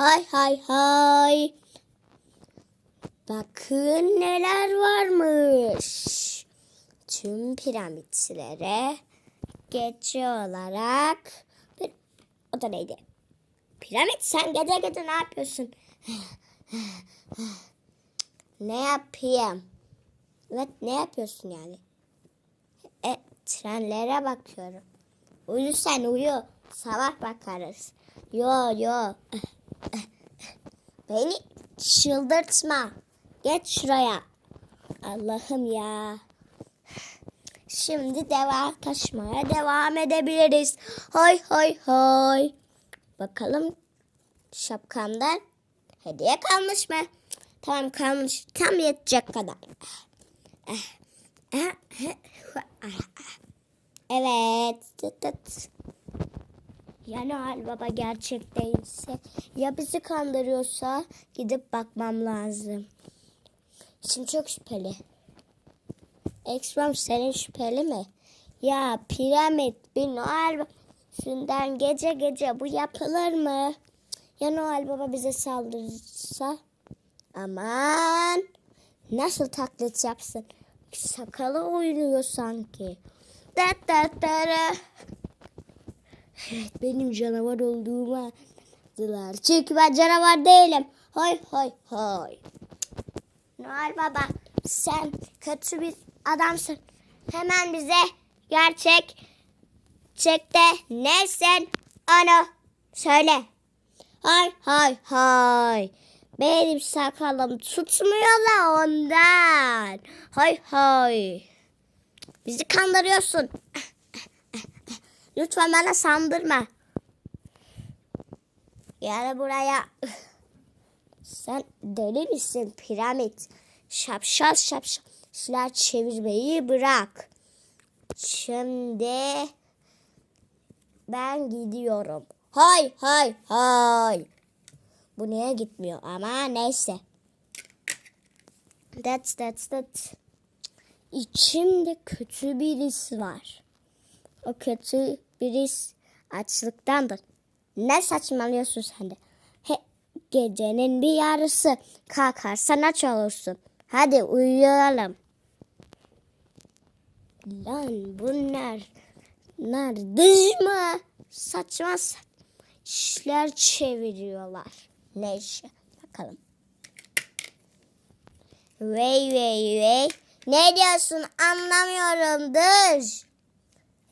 Hay hay hay. Bakın neler varmış. Tüm piramitlere geçici olarak bir... O da neydi? Piramit sen gece gece ne yapıyorsun? ne yapayım? Evet ne yapıyorsun yani? E, trenlere bakıyorum. Uyu sen uyu. Sabah bakarız. Yo yo. Beni çıldırtma. Geç şuraya. Allah'ım ya. Şimdi devam kaçmaya devam edebiliriz. Hoy hoy hoy. Bakalım şapkamdan hediye kalmış mı? Tamam kalmış. Tam yetecek kadar. Evet. Tıt. Yani Al Baba gerçek değilse ya bizi kandırıyorsa gidip bakmam lazım. İçim çok şüpheli. Ekstrem senin şüpheli mi? Ya piramit bir Noel babasından gece gece bu yapılır mı? Ya Noel Baba bize saldırırsa? Aman nasıl taklit yapsın? Sakalı oynuyor sanki. Da da da da. Evet benim canavar olduğumu anladılar. Çünkü ben canavar değilim. Hoy hoy hoy. Noel Baba sen kötü bir adamsın. Hemen bize gerçek çekte nesin onu söyle. Hay hay hay. Benim sakalım tutmuyor da ondan. Hay hay. Bizi kandırıyorsun. Lütfen bana sandırma. Yani buraya sen deli misin piramit? Şapşal şapşal işler çevirmeyi bırak. Şimdi ben gidiyorum. Hay hay hay. Bu niye gitmiyor ama neyse. That's that's that. İçimde kötü birisi var. O kötü birisi açlıktandır. Ne saçmalıyorsun sen de? He, gecenin bir yarısı kalkarsan aç olursun. Hadi uyuyalım. Lan bunlar bunlar mı? Saçma işler çeviriyorlar. Ne işe? Bakalım. Vey vey vey. Ne diyorsun anlamıyorum dış.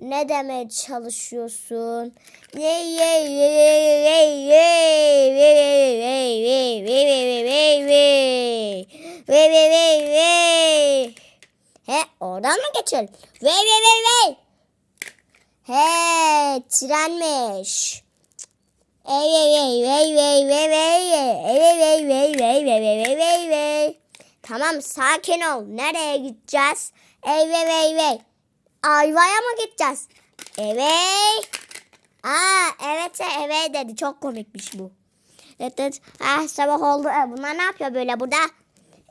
Ne demeye çalışıyorsun? He oradan mı geçelim? Vey vey vey vey. He trenmiş. Ey ey ey vey vey vey vey. Ey ey ey vey vey vey vey vey vey. Tamam sakin ol. Nereye gideceğiz? Ey vey vey vey. Ayvaya mı gideceğiz? Evet. Aa evet evet dedi. Çok komikmiş bu. Evet. Ah sabah oldu. E, bunlar ne yapıyor böyle burada?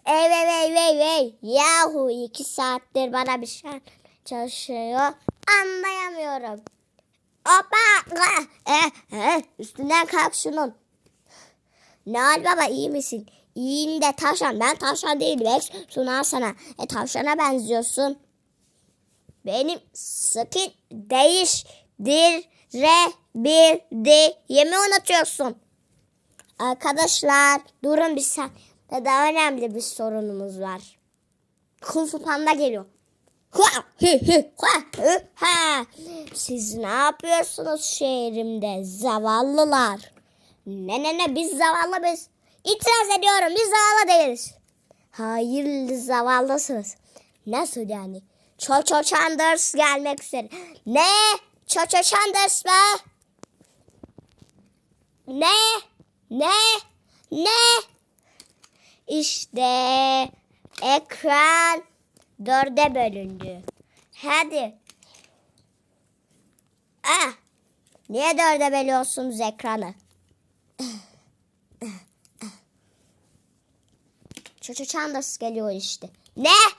Ey ey ey ey ey. Yahu iki saattir bana bir şey çalışıyor. Anlayamıyorum. Hoppa. Eh, eh, üstünden kalk şunun. Nal baba iyi misin? İyiyim de tavşan. Ben tavşan değilim. Sunar sana. E tavşana benziyorsun. Benim sakın değiştirebildiğimi unutuyorsun. Arkadaşlar durun bir sen. Daha önemli bir sorunumuz var. Kung Fu Panda geliyor. Siz ne yapıyorsunuz şehrimde zavallılar? Ne ne ne biz zavallı biz. İtiraz ediyorum biz zavallı değiliz. Hayır zavallısınız. Nasıl yani? Çoço Chanders gelmek üzere. Ne? Çoço Chanders mı? Ne? Ne? Ne? İşte ekran dörde bölündü. Hadi. Ah. Niye dörde bölüyorsunuz ekranı? Çoço Chanders geliyor işte. Ne?